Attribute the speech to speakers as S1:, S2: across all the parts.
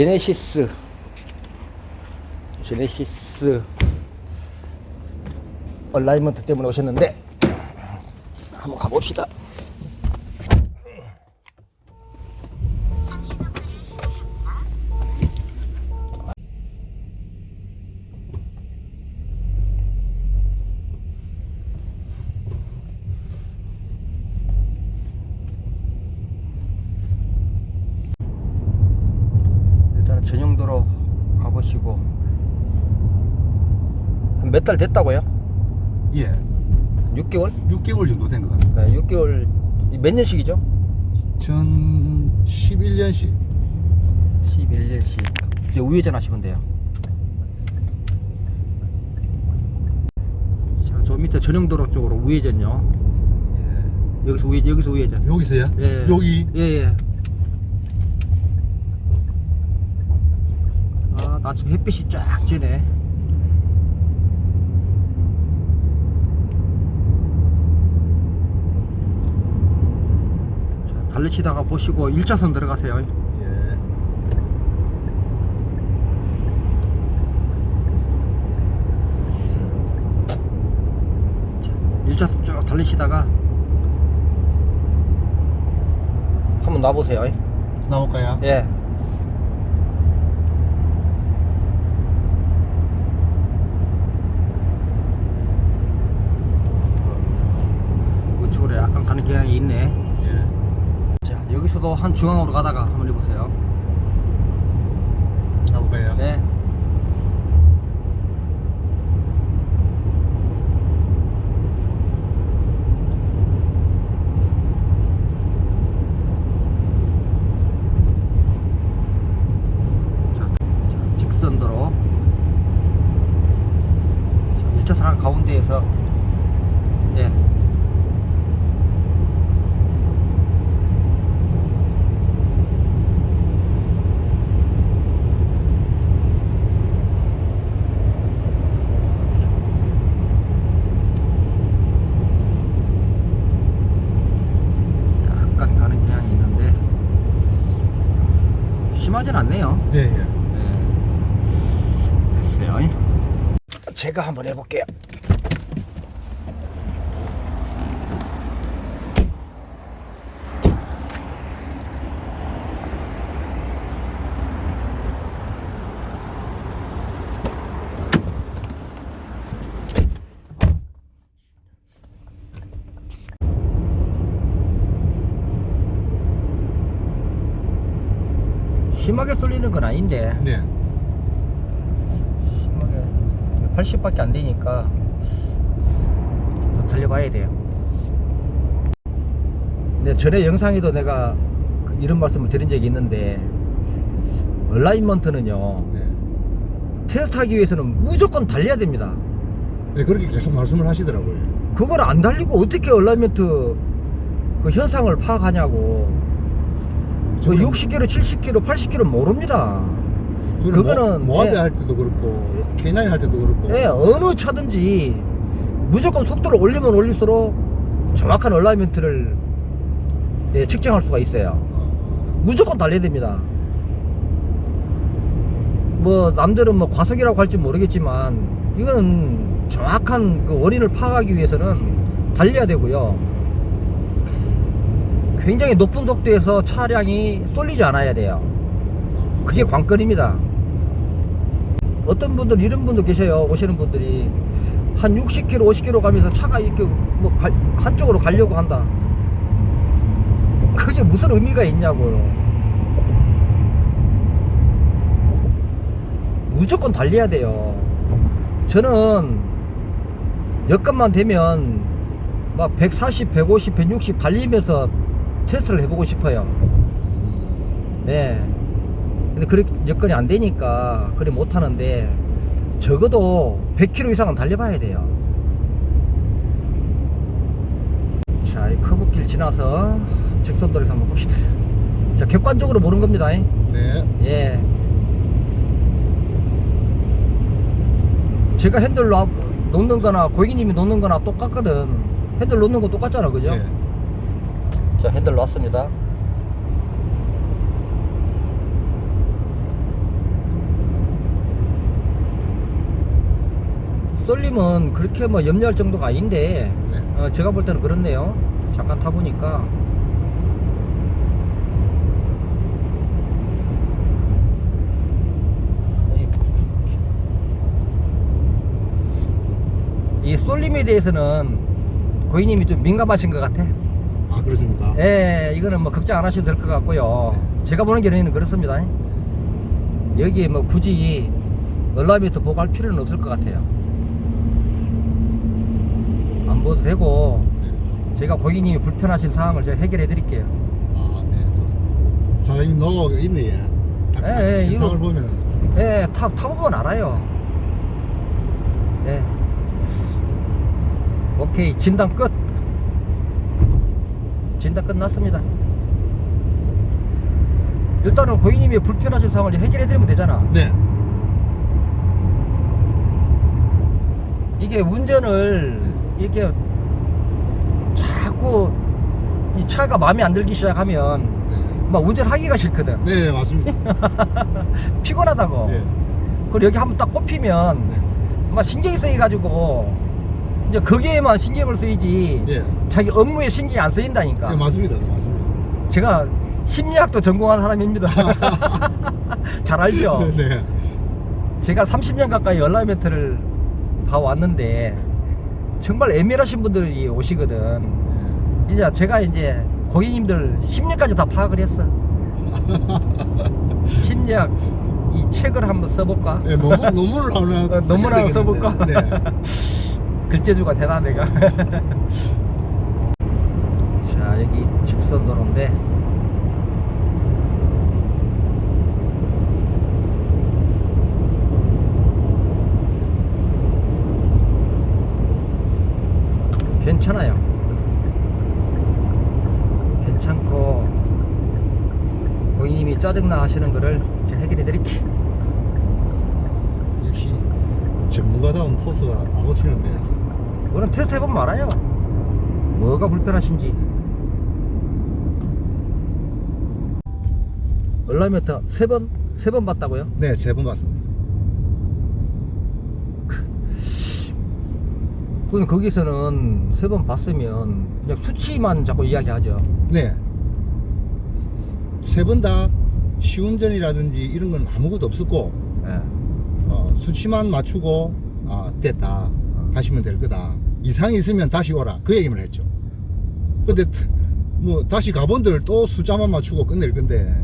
S1: 제네시스. 제네시스. 얼라이먼트 때문에 오셨는데 한번 가봅시다 전용도로 가보시고 몇달 됐다고요?
S2: 예.
S1: 6개월?
S2: 6개월 정도 된 것 같아요.
S1: 네, 6개월 몇 년씩이죠?
S2: 2011년씩.
S1: 11년씩 이제 우회전 하시면 돼요 자, 저 밑에 전용도로 쪽으로 우회전요
S2: 예.
S1: 여기서 우회, 여기서 우회전
S2: 여기서요?
S1: 예.
S2: 여기?
S1: 예 예 아, 나 지금 햇빛이 쫙 쬐네 자, 달리시다가 보시고 1차선 들어가세요
S2: 예.
S1: 자, 1차선 쭉 달리시다가 한번 놔보세요
S2: 나올까요?
S1: 예. 가는 경향이 있네.
S2: 예.
S1: 자, 여기서도 한 중앙으로 가다가 한번 해보세요. 네. 자, 자, 직선도로. 자, 1차선 가운데에서, 예. 약간 가는 경향이 있는데, 심하진 않네요.
S2: 예, 예.
S1: 네. 됐어요. 제가 한번 해볼게요. 심하게 쏠리는 건 아닌데
S2: 네.
S1: 심하게 80밖에 안 되니까 좀더 달려봐야 돼요. 근데 전에 영상에도 내가 그 이런 말씀을 드린 적이 있는데 얼라인먼트는요
S2: 네.
S1: 테스트 하기 위해서는 무조건 달려야 됩니다.
S2: 네, 그렇게 계속 말씀을 하시더라고요.
S1: 그걸 안 달리고 어떻게 얼라이먼트 그 현상을 파악하냐고. 그
S2: 저는-
S1: 60km, 70km, 80km 모릅니다. 그거는,
S2: 모, 모하베
S1: 예.
S2: 할 때도 그렇고 K9 할 때도 그렇고
S1: 예, 어느 차든지 무조건 속도를 올리면 올릴수록 정확한 얼라이먼트를 예, 측정할 수가 있어요.
S2: 어,
S1: 무조건 달려야 됩니다. 뭐 남들은 뭐 과속이라고 할지 모르겠지만 이거는 정확한 그 원인을 파악하기 위해서는 달려야 되고요. 굉장히 높은 속도에서 차량이 쏠리지 않아야 돼요. 그게 관건입니다. 어떤 분들 이런 분도 계셔요. 오시는 분들이 한 60km, 50km 가면서 차가 이렇게 뭐 갈- 한쪽으로 가려고 한다. 그게 무슨 의미가 있냐고요. 무조건 달려야 돼요. 저는 여건만 되면 막 140, 150, 160 달리면서 테스트를 해보고 싶어요. 네. 근데 그렇게 여건이 안 되니까 그래 못 하는데 적어도 100km 이상은 달려봐야 돼요. 자, 이 커브길 지나서 직선도로에서 한번 봅시다. 자, 객관적으로 보는 겁니다.
S2: 네.
S1: 예. 제가 핸들 놔, 놓는 거나 고객님이 놓는 거나 똑같거든. 핸들 놓는 거 똑같잖아, 그죠?
S2: 네.
S1: 자 핸들 놨습니다. 쏠림은 그렇게 뭐 염려할 정도가 아닌데
S2: 네.
S1: 어, 제가 볼 때는 그렇네요. 잠깐 타보니까. 이 쏠림에 대해서는 고인님이 좀 민감하신 것 같아.
S2: 아 그렇습니까?
S1: 예, 이거는 뭐 걱정 안 하셔도 될 것 같고요. 제가 보는 견해는 그렇습니다. 여기에 뭐 굳이 얼라미터 보고 할 필요는 없을 것 같아요. 안 보도 되고
S2: 네.
S1: 제가 고객님이 불편하신 사항을 제가 해결해 드릴게요.
S2: 아, 네. 그 사장님 노하우가 있네. 예. 딱
S1: 예, 예,
S2: 보면은
S1: 예, 타, 타보면 알아요. 예. 오케이, 진단 끝. 진단 끝났습니다. 일단은 고객님이 불편하신 상황을 해결해 드리면 되잖아.
S2: 네.
S1: 이게 운전을 이렇게 자꾸 이 차가 마음에 안 들기 시작하면
S2: 네.
S1: 막 운전하기가 싫거든.
S2: 네, 맞습니다.
S1: 피곤하다고.
S2: 네.
S1: 그리고 여기 한번 딱 꼽히면
S2: 네.
S1: 막 신경이 쓰여가지고 이제 거기에만 신경을 쓰이지
S2: 예.
S1: 자기 업무에 신경이 안 쓰인다니까.
S2: 네, 맞습니다. 맞습니다.
S1: 제가 심리학도 전공한 사람입니다. 잘 알죠?
S2: 네.
S1: 제가 30년 가까이 얼라이멘트를 봐왔는데 정말 애매하신 분들이 오시거든. 이제 제가 이제 고객님들 심리까지 다 파악을 했어. 심리학 이 책을 한번 써볼까?
S2: 네, 논문, 논문을 하나
S1: 어, 논문 하나
S2: 쓰셔야
S1: 써볼까?
S2: 네.
S1: 글재주가 되나 내가. 자 여기 직선 도로인데 괜찮아요. 괜찮고 고객님이 짜증나 하시는 거를 제가 해결해 드릴게요.
S2: 역시 전문가다운 포스가 나고치는데
S1: 그거는 테스트 해보면 알아요. 뭐가 불편하신지. 얼라이메터 세 번, 세 번 봤다고요?
S2: 네, 세 번 봤습니다.
S1: 그럼 거기서는 세 번 봤으면 그냥 수치만 자꾸 이야기하죠.
S2: 네. 세 번 다 시운전이라든지 이런 건 아무것도 없었고
S1: 예.
S2: 어, 수치만 맞추고 아 됐다. 가시면 될 거다. 이상이 있으면 다시 오라. 그 얘기만 했죠. 근데 트- 뭐 다시 가본들 또 숫자만 맞추고 끝낼 건데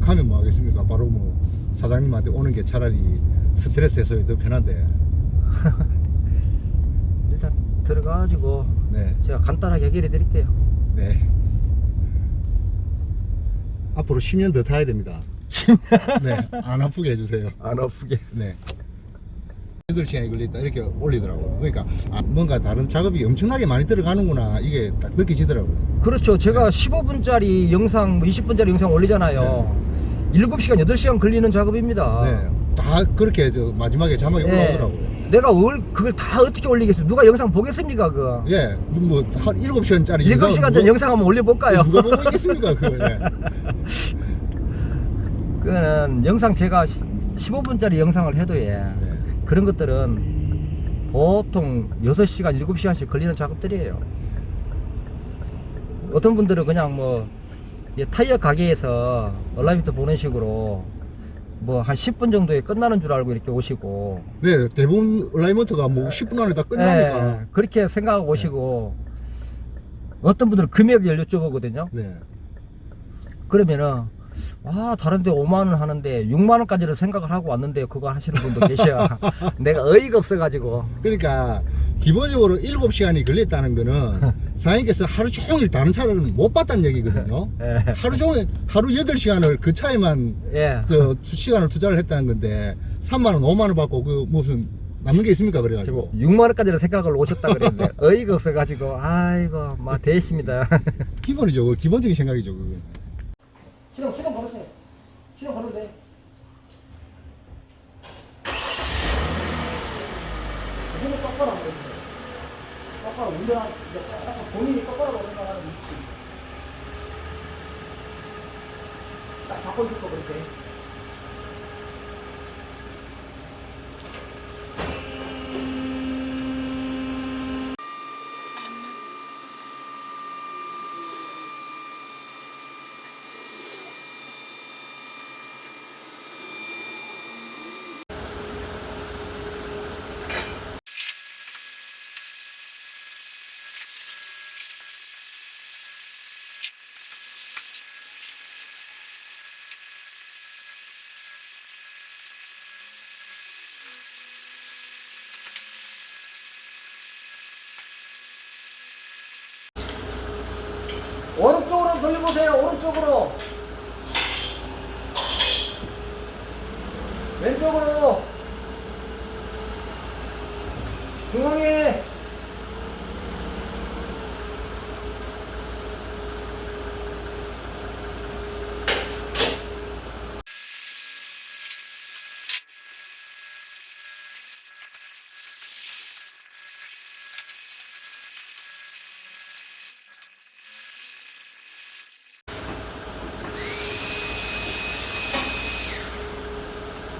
S2: 가면 뭐 하겠습니까? 바로 뭐 사장님한테 오는 게 차라리 스트레스 해소에 더 편한데.
S1: 일단 들어가가지고
S2: 네.
S1: 제가 간단하게 해결해 드릴게요.
S2: 네. 앞으로 10년 더 타야 됩니다. 네, 안 아프게 해주세요.
S1: 안 아프게.
S2: 네. 8시간이 걸렸다 이렇게 올리더라고요. 그러니까 아, 뭔가 다른 작업이 엄청나게 많이 들어가는구나 이게 딱 느끼시더라고요.
S1: 그렇죠. 제가 15분짜리 영상, 뭐 20분짜리 영상 올리잖아요. 7시간, 8시간 걸리는 작업입니다.
S2: 네, 다 그렇게 저 마지막에 자막이
S1: 예.
S2: 올라오더라고요.
S1: 내가 올, 그걸 다 어떻게 올리겠어요? 누가 영상 보겠습니까, 그거?
S2: 예, 뭐한 7시간짜리
S1: 7시간짜리 영상 한번 올려볼까요?
S2: 누가 보고 있겠습니까 그걸? 예.
S1: 그거는 영상 제가 15분짜리 영상을 해도 예.
S2: 네.
S1: 그런 것들은 보통 6시간, 7시간씩 걸리는 작업들이에요. 어떤 분들은 그냥 뭐이 타이어 가게에서 얼라이트 보는 식으로 뭐 한 10분 정도에 끝나는 줄 알고 이렇게 오시고
S2: 네, 대부분 얼라이먼트가 뭐 10분 안에 다 끝나니까.
S1: 예, 그렇게 생각하고 오시고 어떤 분들은 금액을 여쭤보거든요.
S2: 네.
S1: 그러면은 아 다른데 5만 원 하는데 6만 원까지는 생각을 하고 왔는데 그거 하시는 분도 계셔. 내가 어이가 없어가지고.
S2: 그러니까 기본적으로 7시간이 걸렸다는 거는 사장님께서 하루 종일 다른 차를 못 봤다는 얘기거든요.
S1: 예.
S2: 하루 종일 하루 8시간을 그 차에만
S1: 예.
S2: 저 시간을 투자를 했다는 건데 3만 원, 5만 원 받고 그 무슨 남는 게 있습니까 그래 가지고.
S1: 6만 원까지는 생각을 오셨다 그랬는데 어이가 없어가지고 아이고 막 됐습니다.
S2: 기본이죠. 그 기본적인 생각이죠. 그게.
S1: 시동 시동 걸으세요. 시동 걸어도 돼. 힘을 똑바로 하면 됩니다. 똑바로 운전하 약간 본인이 똑바로 운전하는 위치. 딱 바꿔 줄 거 그렇게. 오른쪽으로 돌려보세요. 오른쪽으로. 왼쪽으로. 중앙에.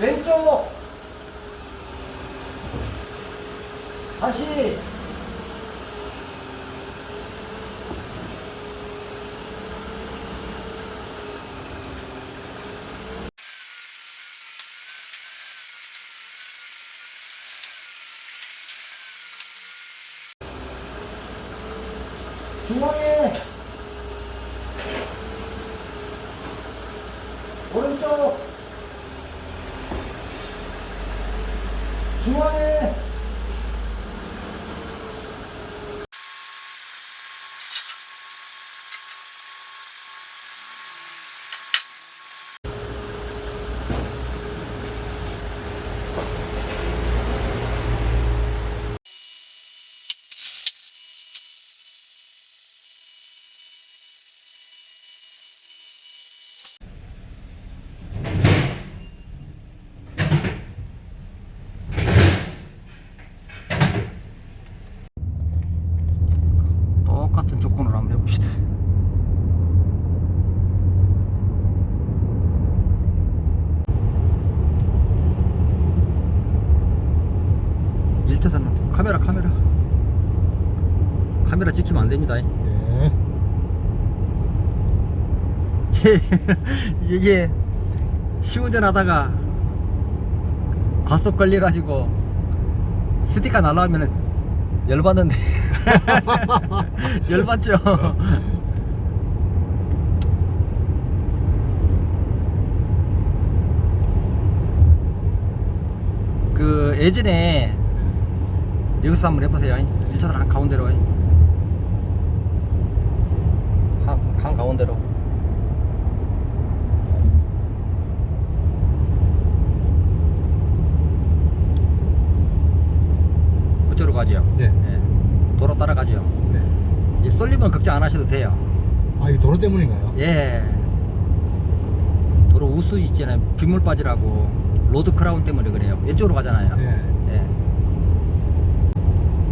S1: 왼쪽. 다시. 중앙에 오른쪽 중앙에 똑같은 조건으로 한번 해봅시다. 일차선 카메라 카메라. 카메라 찍히면 안 됩니다.
S2: 네.
S1: 이게 시운전 하다가 과속 걸려가지고 스티커 날라오면 열받는데. 열받죠. 그 예전에 여기서 한번 해보세요. 1차선 한 가운데로. 한, 한 가운데로. 그쪽으로 가지요
S2: 네.
S1: 예. 도로 따라가지요
S2: 네.
S1: 이 쏠리면 걱정 안 하셔도 돼요.
S2: 아, 이 도로 때문인가요?
S1: 예. 도로 우수 있잖아요. 빗물 빠지라고. 로드 크라운 때문에 그래요. 왼쪽으로 가잖아요.
S2: 네.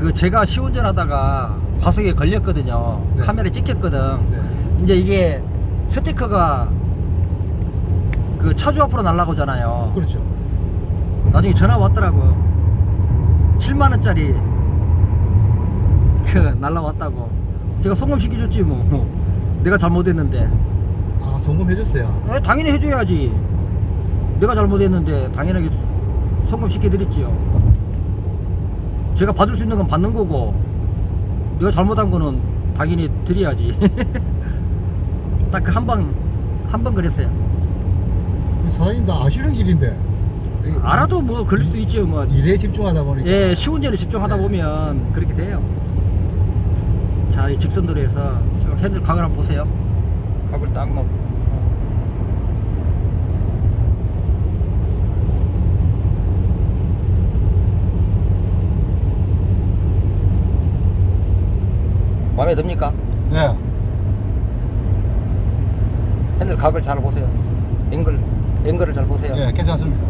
S1: 예. 그 제가 시운전 하다가 과속에 걸렸거든요
S2: 네.
S1: 카메라에 찍혔거든
S2: 네.
S1: 이제 이게 스티커가 그 차주 앞으로 날라오잖아요
S2: 그렇죠.
S1: 나중에 전화 왔더라고요 7만 원짜리 그 날라왔다고 제가 송금시켜줬지 뭐 내가 잘못했는데
S2: 아, 송금해줬어요.
S1: 에, 당연히 해줘야지 내가 잘못했는데 당연하게 송금시켜드렸지요 제가 받을 수 있는 건 받는 거고 내가 잘못한 거는 당연히 드려야지 딱 그한번한번 그랬어요
S2: 사장님 다 아시는 길인데.
S1: 알아도 뭐 그럴 수 있죠 뭐
S2: 일에 집중하다 보니까.
S1: 예, 시운전에 집중하다
S2: 네.
S1: 보면 그렇게 돼요. 자, 이 직선도로에서 저 핸들 각을 한번 보세요. 각을 딱 놓고. 마음에 듭니까?
S2: 네.
S1: 핸들 각을 잘 보세요. 앵글, 앵글을 잘 보세요.
S2: 네, 괜찮습니다.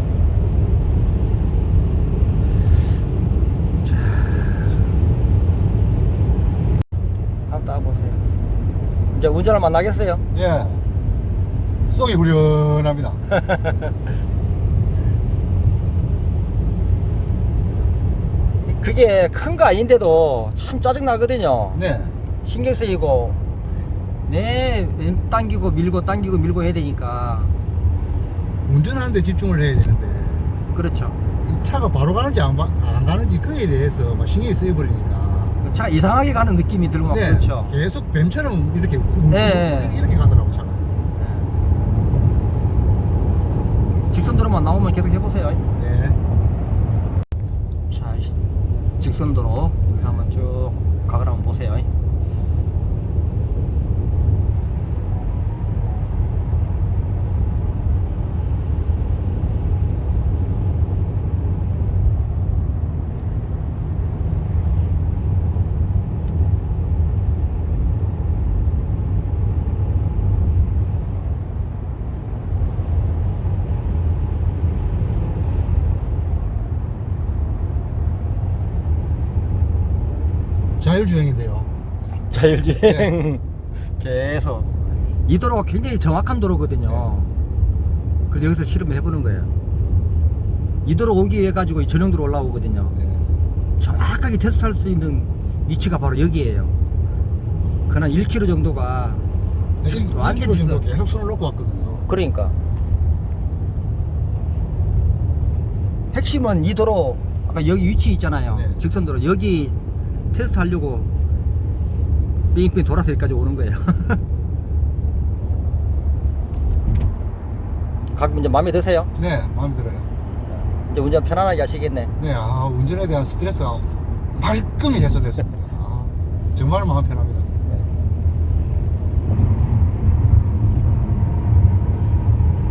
S1: 한번 딱 보세요. 이제 운전을 만나겠어요.
S2: 예. 속이 후련합니다.
S1: 그게 큰 거 아닌데도 참 짜증 나거든요.
S2: 네.
S1: 신경 쓰이고 네왼 당기고 밀고 당기고 밀고 해야 되니까
S2: 운전하는데 집중을 해야 되는데.
S1: 그렇죠.
S2: 이 차가 바로 가는지 안, 바- 안 가는지 그에 대해서 막 신경이 쓰여버리니까.
S1: 차 이상하게 가는 느낌이 들고 막
S2: 네,
S1: 그렇죠.
S2: 계속 뱀처럼 이렇게
S1: 네.
S2: 이렇게 가더라고 차가.
S1: 네. 직선도로만 나오면 계속 해보세요.
S2: 네.
S1: 자, 이 직선도로 여기서 한번 쭉 각을 한번 보세요.
S2: 자율주행인데요.
S1: 자율주행 계속 이 도로가 굉장히 정확한 도로거든요. 그래서 여기서 실험을 해보는 거예요. 이 도로 오기 위해 가지고 이 전용도로 올라오거든요.
S2: 네.
S1: 정확하게 테스트할 수 있는 위치가 바로 여기에요. 그한 1km 정도가
S2: 지금
S1: 완전히
S2: 1km 정도
S1: 그-
S2: 계속 손을 놓고 왔거든요.
S1: 그러니까 핵심은 이 도로 아까 여기 위치 있잖아요.
S2: 네.
S1: 직선도로 여기 테스트 하려고 삥삥 돌아서 여기까지 오는 거예요. 가끔 이제 마음에 드세요?
S2: 네, 마음에 들어요.
S1: 이제 운전 편안하게 하시겠네.
S2: 네, 아, 운전에 대한 스트레스가 말끔히 해소됐습니다. 아, 정말 마음 편합니다.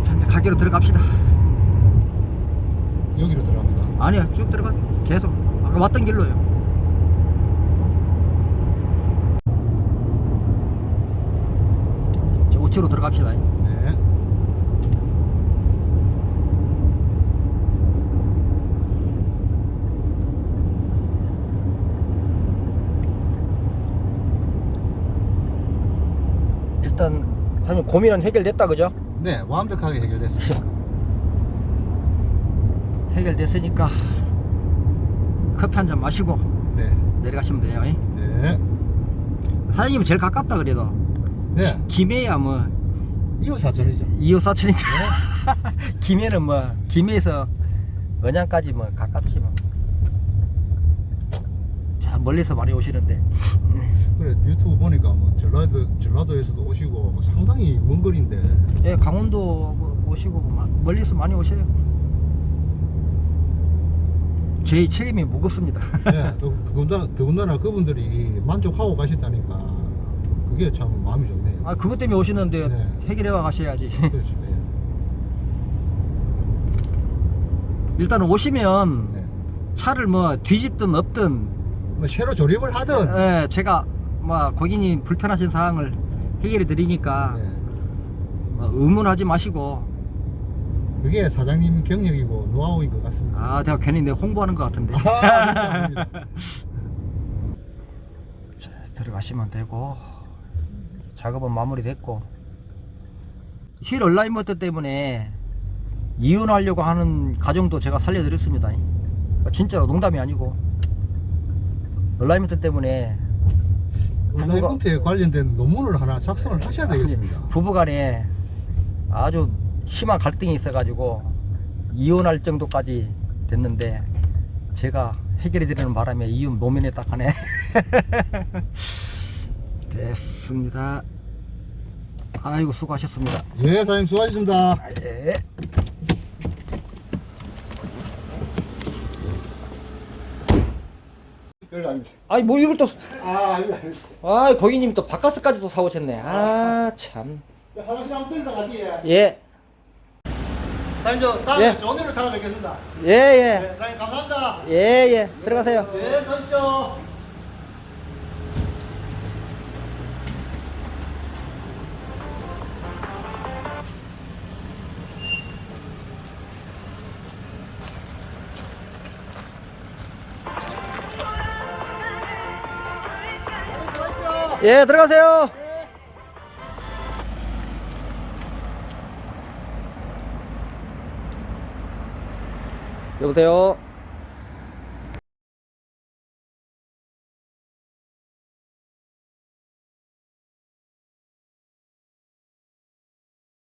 S1: 자, 이제 가게로 들어갑시다.
S2: 여기로 들어갑니다.
S1: 아니야, 쭉 들어가. 계속. 아까 왔던 길로요. 우측으로 들어갑시다.
S2: 네.
S1: 일단 사장님 고민은 해결됐다 그죠?
S2: 네, 완벽하게 해결됐습니다.
S1: 해결됐으니까 커피 한 잔 마시고
S2: 네.
S1: 내려가시면 돼요.
S2: 네.
S1: 사장님은 제일 가깝다 그래도
S2: 네.
S1: 김해야 뭐
S2: 이웃 사촌이죠.
S1: 이웃 사촌인데 김해는 뭐 김해에서 언양까지 뭐 가깝지 뭐. 자 멀리서 많이 오시는데
S2: 그래, 유튜브 보니까 뭐 전라도, 전라도에서도 오시고 뭐 상당히 먼 거리인데.
S1: 예 강원도 뭐 오시고 뭐 마- 멀리서 많이 오셔요. 제 책임이 무겁습니다.
S2: 네, 또 더군다나, 더군다나 그분들이 만족하고 가셨다니까 그게 참 마음이 좋네요.
S1: 아 그것 때문에 오시는데
S2: 네.
S1: 해결해 와 가셔야지.
S2: 그렇죠. 네.
S1: 일단은 오시면
S2: 네.
S1: 차를 뭐 뒤집든 없든
S2: 뭐 새로 조립을 하든
S1: 예, 제가 뭐 고객님 불편하신 사항을 해결해 드리니까
S2: 네.
S1: 뭐 의문하지 마시고
S2: 그게 사장님 경력이고 노하우인 것 같습니다.
S1: 아 내가 괜히 내 홍보하는 것 같은데
S2: 아, 아닙니다.
S1: 자, 들어가시면 되고 작업은 마무리됐고 휠 얼라인먼트 때문에 이혼하려고 하는 가정도 제가 살려드렸습니다. 진짜로 농담이 아니고. 얼라인먼트 때문에
S2: 온라인먼트에 관련된 논문을 하나 작성을 하셔야 되겠습니다.
S1: 부부간에 아주 심한 갈등이 있어가지고 이혼할 정도까지 됐는데 제가 해결해 드리는 바람에 이혼 노면에 딱 하네. 됐습니다 아이고 수고하셨습니다
S2: 예, 사장님 수고하셨습니다.
S1: 예.
S2: 별로 아닙니다.
S1: 아니 뭐 이걸 또
S2: 아, 아닙니다. 아닙니다.
S1: 아, 고객님 또 바카스까지 또 사오셨네 아 참
S2: 화장실 한번 끌다 가시게.
S1: 예.
S2: 사장님 저 다음에
S1: 예.
S2: 일로 찾아뵙겠습니다.
S1: 예, 예.
S2: 네, 사장님 감사합니다.
S1: 예, 예. 들어가세요.
S2: 네, 서십시오.
S1: 예, 들어가세요. 여보세요.